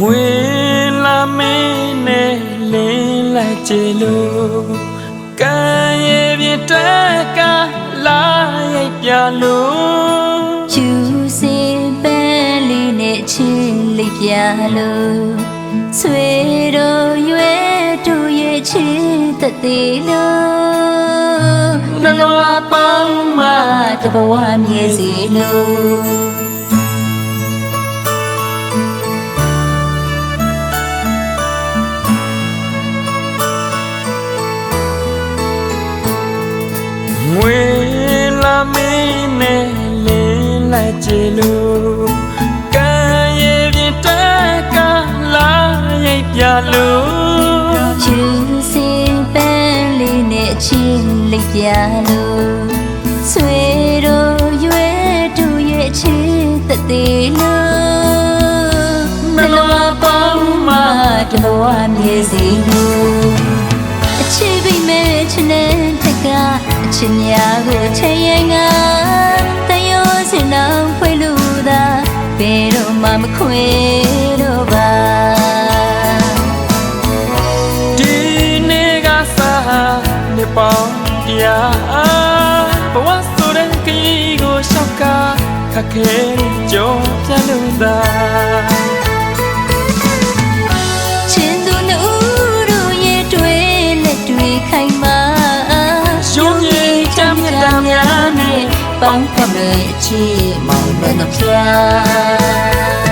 ငွေလာမင်းနဲ့လင်းလိုက်ကြလို့ကံရဲ့ပြတက်ကလာရိုက်ပြလို့ကျူစီပန်းလေးနဲ့ချင်းလေးပြလို့ဆွေတို့ရွယ်တို့ရဲ့ချစ်သက်သေးလို့နှလုံးပေါင်းမှတဘဝမြည်စီလို့ မင်းနဲ့လင်းလိုက်ကြလို့ကံရဲ့ပြတက်ကလာရိုက်ပြလို့ကျူစီပန်းလေးနဲ့ချင်းလေးပြလို့ဆွေတို့ရွယ်တို့ရဲ့ချစ်သက်သေးလို့နှလုံးပေါင်းမှတဘဝမြည်စီလို့အချစ်ပိမဲ့ချစ်နဲ့တ ကအချစ်များကိုချင်ရင်ကတယောစင်အောင်ဖွေလို့သာဘယ်တော့မှမခွေတော့ပါဒီနေ့ကစားနေပေါင်းတရားဘဝဆိုတဲ့ခရီးကိုရှောက်ကခက်ခဲကြောပြလို့သာ နဲ့ပေါင်းဖက်မဲ့ချီမော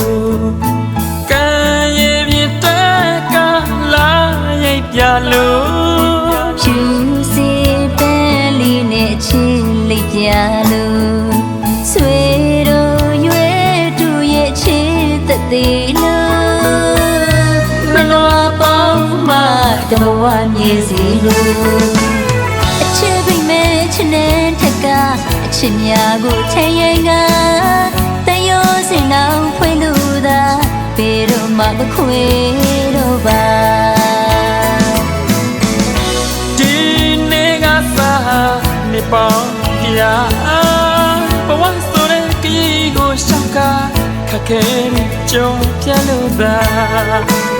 က်ကြလို့ကံရဲ့ပြတက်ကလာရိုက်ပြလို့ဖြူစီပန်းလေးနဲ့ချင်းလေးပြလို့ဆွေတို့ရွယ်တို့ရဲ့ချစ်သက်သေးလို့မလောပေါင်းမှတဘဝမြည်စီလို့အချစ်ပိမဲ့ချစ်နဲ့ထက်ကအချစ်များကိုချင်ရင်က တယောစင်အောင်ဖွင့်လို့သာဘယ်တော့မှမခွေတော့ပါဒီနေ့ကစားနေပေါင်းတရားဘဝဆိုတဲ့ခရီးကိုရှောက်ကခက်ခဲကြောပြလို့သာ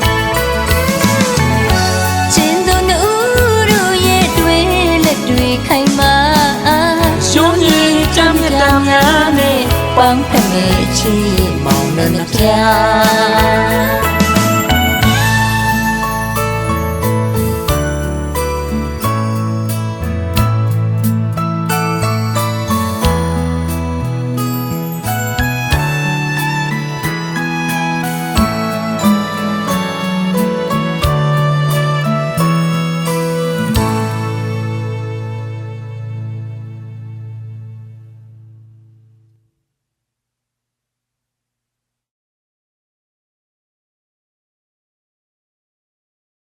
များနဲ့ပေါင်းဖက်မဲ့ချီမောင်နှံပြား